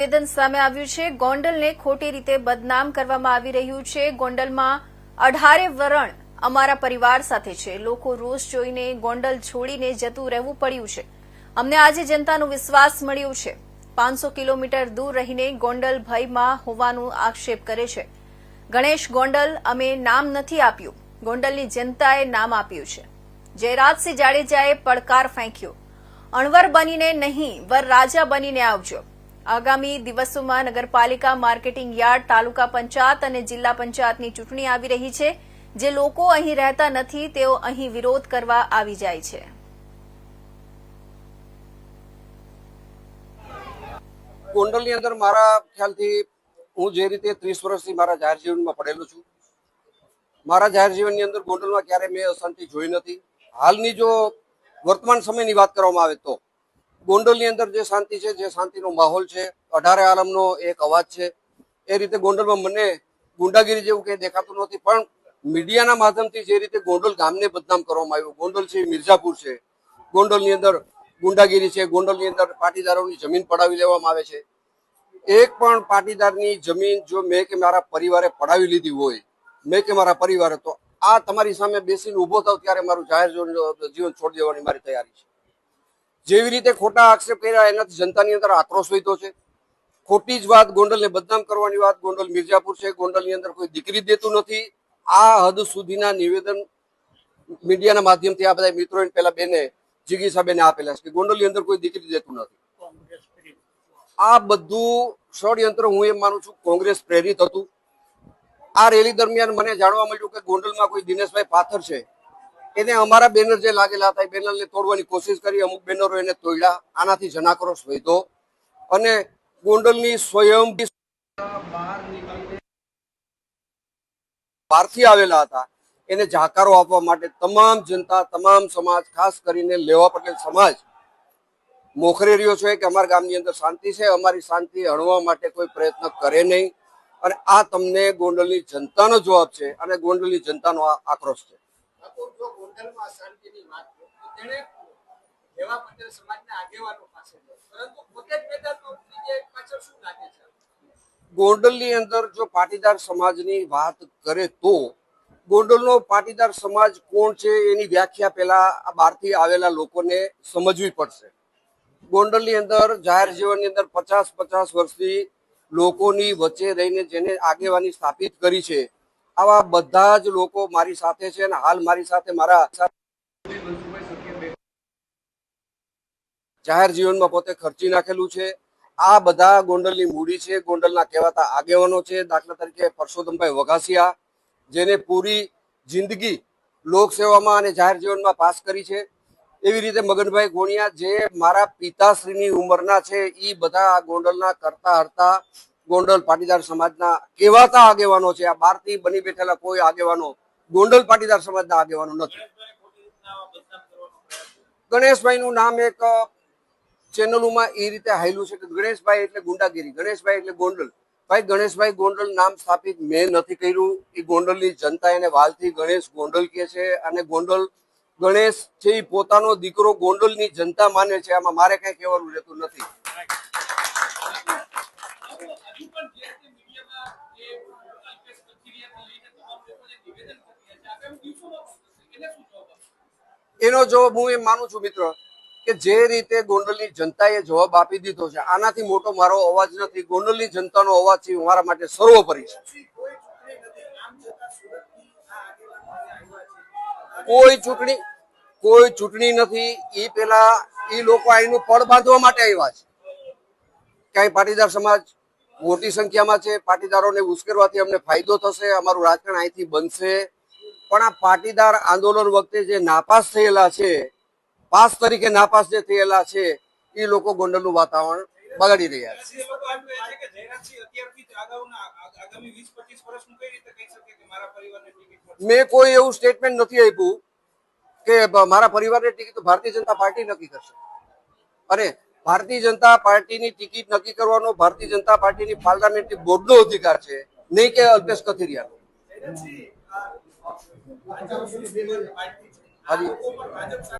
નિવેદન સામે આવ્યું છે. ગોંડલને ખોટી રીતે બદનામ કરવામાં આવી રહ્યું છે. ગોંડલમાં અઢારે વરણ અમારા પરિવાર સાથે છે. લોકો રોષ જોઈને ગોંડલ છોડીને જતું રહેવું પડ્યું છે. અમને આજે જનતાનો વિશ્વાસ મળ્યો છે. પાંચસો કિલોમીટર દૂર રહીને ગોંડલ ભયમાં હોવાનું આક્ષેપ કરે છે. ગણેશ ગોંડલ અમે નામ નથી આપ્યું. ગોંડલની જનતાએ નામ આપ્યું છે. જયરાજસિંહ જાડેજાએ પડકાર ફેંક્યો. અણવર બનીને નહીં વર રાજા બનીને આવજો. આગામી દિવસોમાં નગરપાલિકા, માર્કેટિંગ યાર્ડ, તાલુકા પંચાયત અને જિલ્લા પંચાયતની ચૂંટણી આવી રહી છે. જે લોકો અહીં રહેતા નથી, તેઓ અહીં વિરોધ કરવા આવી જાય છે. ગોંડલની અંદર મારા ખ્યાલથી હું જે રીતે ત્રીસ વર્ષથી મારા જાહેર જીવનમાં પડેલો છું, મારા જાહેર જીવનની અંદર ગોંડલમાં ક્યારે મેં અશાંતિ જોઈ નથી. હાલની જો વર્તમાન સમયની વાત કરવામાં આવે તો ગોંડલની અંદર જે શાંતિ છે, જે શાંતિનો માહોલ છે, અઢારે આલમનો એક અવાજ છે, એ રીતે ગોંડલમાં મને ગુંડાગીરી જેવું કંઈ દેખાતું નથી પણ મીડિયાના માધ્યમથી જે રીતે ગોંડલ ગામને બદનામ કરવામાં આવ્યું, ગોંડલ છે મિર્ઝાપુર છે, ગોંડલની અંદર ગુંડાગીરી છે, ગોંડલની અંદર પાટીદારોની જમીન પડાવી લેવામાં આવે છે, એક પણ પાટીદારની જમીન જો મેં કે મારા પરિવારે પડાવી લીધી હોય, મેં કે મારા પરિવારે, તો આ તમારી સામે બેસીને ઊભો થાવ ત્યારે મારું જાહેર જીવન જીવન છોડી દેવાની મારી તૈયારી છે. જેવી રીતે ખોટા આક્ષેપ કર્યા એનાથી જનતાની અંદર આક્રોશ વધ્યો છે. ખોટી જ વાત ગોંડલને બદનામ કરવાની વાત ગોંડલ મિર્જાપુર છે. ગોંડલની અંદર કોઈ દીકરી દેતું નથી. આ હદ સુધીના નિવેદન મીડિયાના માધ્યમથી આ બધા મિત્રો પેલા બેને જીગી સાહેબને આપેલા છે કે ગોંડલની અંદર કોઈ દીકરી દેતું નથી. આ બધું ષડયંત્ર હું એમ માનું છું કોંગ્રેસ પ્રેરિત હતું. આ રેલી દરમિયાન મને જાણવા મળ્યું કે ગોંડલમાં કોઈ દિનેશભાઈ પાથર છે. એને અમારા બેનર જે લાગેલા હતા, એ બેનરને તોડવાની કોશિશ કરી, અમુક બેનરો એને તોડ્યા, આનાથી જનાક્રોશ વધ્યો. અને ગોંડલની સ્વયં બહારથી આવેલા હતા. એને જાકારો આપવા માટે તમામ જનતા, તમામ સમાજ, ખાસ કરીને લેવા પટેલ સમાજ, મોખરે રહ્યો છે કે અમારા ગામની અંદર શાંતિ છે, અમારી શાંતિ હણવા માટે કોઈ પ્રયત્ન કરે નહીં. અને આ તમને ગોંડલની જનતાનો જવાબ છે અને ગોંડલની જનતાનો આ આક્રોશ છે. જો ગોંડલમાં વાત તેણે લેવા પટેલ સમાજના આગેવાનો પાસે પરંતુ પોતે જ મેદાનમાં ઉતરી જાય પાછળ શું લાગે છે? ગોંડલની અંદર જો પાટીદાર સમાજની વાત કરે તો ગોંડલનો પાટીદાર સમાજ કોણ છે એની વ્યાખ્યા પહેલા આ બહારથી આવેલા લોકોને સમજવી પડશે. ગોંડલની અંદર જાહેર જીવનની અંદર પચાસ પચાસ વર્ષથી લોકોની વચ્ચે રહીને જેને આગેવાની સ્થાપિત કરી છે આવા બધા જ લોકો મારી સાથે છે અને હાલ મારી સાથે મારા જાહેર જીવનમાં પોતે ખર્ચી નાખેલું છે. આ બધા ગોંડલની મૂડી છે, ગોંડલના કહેવાતા આગેવાનો છે. દાખલા તરીકે પરસોત્તમભાઈ વઘાસિયા, જેને પૂરી જિંદગી લોકસેવામાં અને જાહેર જીવનમાં પાસ કરી છે. એવી રીતે મગનભાઈ ગોણિયા, જે મારા પિતાશ્રીની ઉંમરના છે એ બધા આ ગોંડલના કરતા હરતા ગોંડલ પાટીદાર સમાજના કહેવાતા આગેવાનો છે. આ બહારથી બની બેઠેલા કોઈ આગેવાનો ગોંડલ પાટીદાર સમાજના આગેવાનો નથી. ગણેશભાઈનું નામ એક ચેનલોમાં એ રીતે હાયલું છે કે ગણેશભાઈ એટલે ગુંડાગીરી. ગણેશભાઈ એટલે ગોંડલ. ભાઈ, ગણેશભાઈ ગોંડલ નામ સ્થાપિત મેં નથી કર્યું. એ ગોંડલની જનતા એને વાલથી ગણેશ ગોંડલ કહે છે અને ગોંડલ ગણેશ છે એ પોતાનો દીકરો ગોંડલની જનતા માને છે. આમાં મારે કઈ કહેવાનું રહેતું નથી. એને જવાબ હું એમ માનું છું મિત્ર કે જે રીતે ગોંડલની જનતાએ જવાબ આપી દીધો છે, આનાથી મોટો મારો અવાજ નથી. ગોંડલની જનતાનો અવાજ છે મારા માટે સર્વોપરી છે. કોઈ ચૂંટણી કોઈ ચૂંટણી નથી. એ પેલા એ લોકો અહીંનું પડ બાંધવા માટે આવ્યા છે. ક્યાંય પાટીદાર સમાજ મોટી સંખ્યામાં છે પાટીદારોને ઉશ્કેરવાથી અમને ફાયદો થશે અમારું રાજકારણ અહીંથી બનશે. પણ આ પાટીદાર આંદોલન વખતે જે નાપાસ થયેલા છે પાસ તરીકે નાપાસ જે થયેલા છે એ લોકો ગોંડલનું વાતાવરણ બગાડી રહ્યા છે. મેં કોઈ એવું સ્ટેટમેન્ટ નથી આપ્યું કે મારા પરિવારની ટિકિટ ભારતીય જનતા પાર્ટી નક્કી કરશે. અને ભારતીય જનતા પાર્ટીની ટિકિટ નક્કી કરવાનો ભારતીય જનતા પાર્ટીની પાર્લામેન્ટરી બોર્ડનો અધિકાર છે. નહીં કે અલ્પેશ કથિરિયાનો. હાજી.